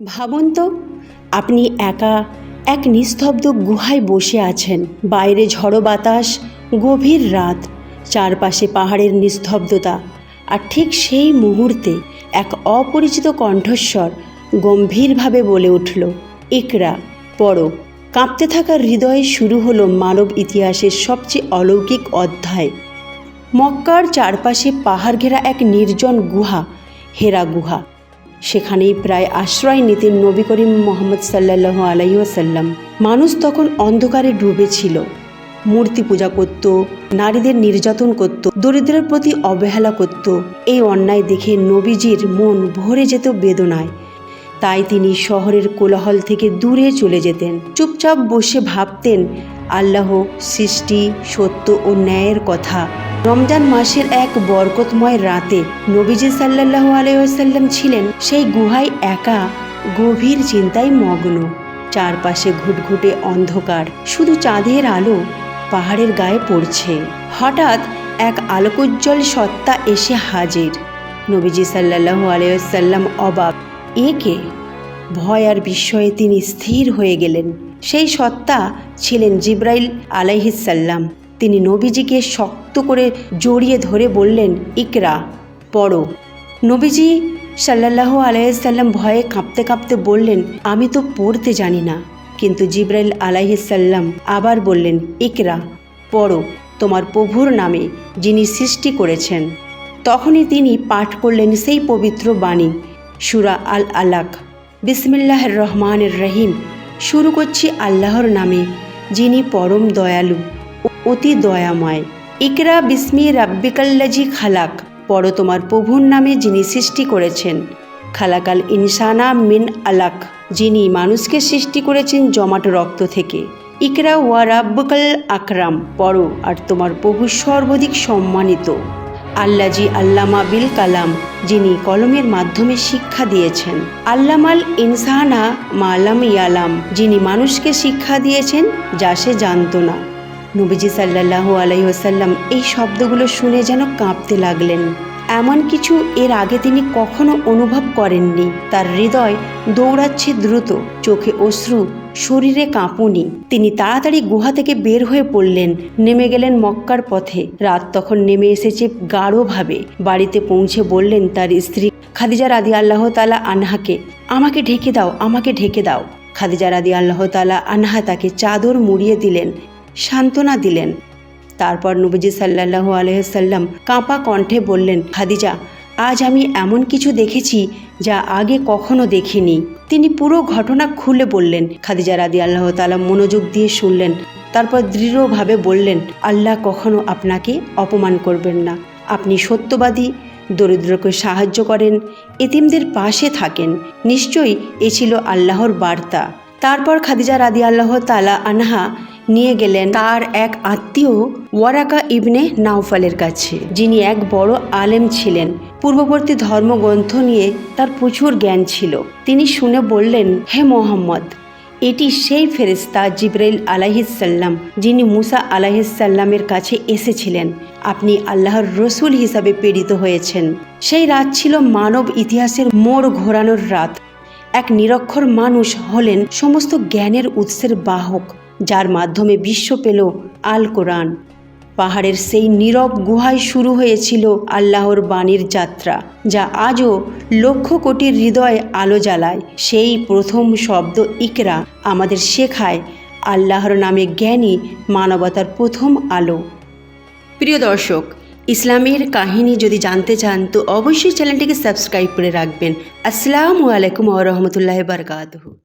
ভাবুন তো, আপনি একা এক নিস্তব্ধ গুহায় বসে আছেন। বাইরে ঝড়ো বাতাস, গভীর রাত, চারপাশে পাহাড়ের নিস্তব্ধতা, আর ঠিক সেই মুহূর্তে এক অপরিচিত কণ্ঠস্বর গম্ভীরভাবে বলে উঠল, ইকরা, পড়ো। কাঁপতে থাকা হৃদয়ে শুরু হলো মানব ইতিহাসের সবচেয়ে অলৌকিক অধ্যায়। মক্কার চারপাশে পাহাড় ঘেরা এক নির্জন গুহা, হেরা গুহা। সেখানেই প্রায় আশ্রয় নিতেন নবী করিম মোহাম্মদ সাল্লাহ আলাইসাল্লাম মানুষ তখন অন্ধকারে ডুবেছিল। মূর্তি পূজা করত, নারীদের নির্যাতন করত, দরিদ্রের প্রতি অবহেলা করত। এই অন্যায় দেখে নবীজির মন ভরে যেত বেদনায়। তাই তিনি শহরের কোলাহল থেকে দূরে চলে যেতেন। চুপচাপ বসে ভাবতেন, আল্লাহ সৃষ্টি, সত্য ও ন্যায়ের কথা। রমজান মাসের এক বরকতময় রাতে নবীজি সাল্লাহ আলাইসাল্লাম ছিলেন সেই গুহায় একা, গভীর চিন্তায় মগ্ন। চারপাশে ঘুটঘুটে অন্ধকার, শুধু চাঁদের আলো পাহাড়ের গায়ে পড়ছে। হঠাৎ এক আলোকোজ্জ্বল সত্তা এসে হাজির। নবীজি সাল্লাহ আলাইসাল্লাম অবাক। এ কে? ভয় আর বিস্ময়ে তিনি স্থির হয়ে গেলেন। সেই সত্তা ছিলেন জিব্রাইল আলাইহিসাল্লাম তিনি নবীজিকে শক্ত করে জড়িয়ে ধরে বললেন, ইকরা, পড়ো। নবীজি সাল্লাহ আলাইসাল্লাম ভয়ে কাঁপতে কাঁপতে বললেন, আমি তো পড়তে জানি না। কিন্তু জিব্রাইল আলাইসাল্লাম আবার বললেন, ইকরা, পড়ো। তোমার প্রভুর নামে যিনি সৃষ্টি করেছেন। তখনই তিনি পাঠ করলেন সেই পবিত্র বাণী, সুরা আল আলাক বিসমিল্লাহ রহমানের রহিম। শুরু করছি আল্লাহর নামে, যিনি পরম দয়ালু। অতি দয়াময়। ইকরা বিসমি রাব্বিকাল্লাজি খালাক, পড়ো তোমার প্রভুর নামে যিনি সৃষ্টি করেছেন। খালাকাল ইনসানা মিন আলাক, যিনি মানুষকে সৃষ্টি করেছেন জমাট রক্ত থেকে। ইকরা ওয়া রাব্বকাল আকরাম, পড়ো, আর তোমার প্রভু সর্বাধিক সম্মানিত। আল্লাজি আল্লামা বিল কালাম, যিনি কলমের মাধ্যমে শিক্ষা দিয়েছেন। আল্লামাল ইনসানা মালাম ইয়ালাম, যিনি মানুষকে শিক্ষা দিয়েছেন, যা সে জানত না। নবীজি সাল্লাহ আলাইসাল্লাম এই শব্দগুলো শুনে যেন কাঁপতে লাগলেন। এমন কিছু এর আগে তিনি কখনো অনুভব করেননি। তার হৃদয় দৌড়াচ্ছে দ্রুত, চোখে অশ্রু, শরীরে কাঁপুনি। তিনি তাড়াতাড়ি গুহা থেকে বের হয়ে পড়লেন, নেমে গেলেন মক্কার পথে। রাত তখন নেমে এসেছে গাঢ়ভাবে। বাড়িতে পৌঁছে বললেন তার স্ত্রী, খাদিজা রাদি আল্লাহ তালা আনহাকে, আমাকে ঢেকে দাও, আমাকে ঢেকে দাও। খাদিজা রাদি আল্লাহ তালা আনহা তাকে চাদর মুড়িয়ে দিলেন। সান্ত্বনা দিলেন। তারপর নবীজি সাল্লাহু আলহাম কাঁপা কণ্ঠে বললেন, খাদিজা, আজ আমি এমন কিছু দেখেছি যা আগে কখনো দেখিনি। তিনি পুরো ঘটনা খুলে বললেন। খাদিজা রাদি আল্লাহ তালা মনোযোগ দিয়ে শুনলেন। তারপর দৃঢ়ভাবে বললেন, আল্লাহ কখনো আপনাকে অপমান করবেন না। আপনি সত্যবাদী, দরিদ্রকে সাহায্য করেন, এতিমদের পাশে থাকেন। নিশ্চয়ই এ ছিল আল্লাহর বার্তা। তারপর খাদিজা রাদি আল্লাহ তালা আনহা নিয়ে গেলেন তার এক আত্মীয় ওয়ারাকা ইবনে নাওফালের কাছে, যিনি এক বড় আলেম ছিলেন। পূর্ববর্তী ধর্মগ্রন্থ নিয়ে তার প্রচুর জ্ঞান ছিল। তিনি শুনে বললেন, হে মোহাম্মদ, এটি সেই ফেরিস্তা জিব্রাইল আলাহিসাল্লাম যিনি মুসা আলাহিসাল্লামের কাছে এসেছিলেন। আপনি আল্লাহর রসুল হিসাবে প্রেরিত হয়েছেন। সেই রাত ছিল মানব ইতিহাসের মোড় ঘোরানোর রাত। এক নিরক্ষর মানুষ হলেন সমস্ত জ্ঞানের উৎসের বাহক। যার মাধ্যমে বিশ্ব পেল আল কোরআন। পাহাড়ের সেই নীরব গুহায় শুরু হয়েছিল আল্লাহর বাণীর যাত্রা, যা আজও লক্ষ কোটির হৃদয়ে আলো জ্বালায়। সেই প্রথম শব্দ ইকরা আমাদের শেখায় আল্লাহর নামে জ্ঞানী মানবতার প্রথম আলো। প্রিয় দর্শক, ইসলামের কাহিনী যদি জানতে চান, তো অবশ্যই চ্যানেলটিকে সাবস্ক্রাইব করে রাখবেন। আসসালামু আলাইকুম রাহমাতুল্লাহি বারকাতুহু।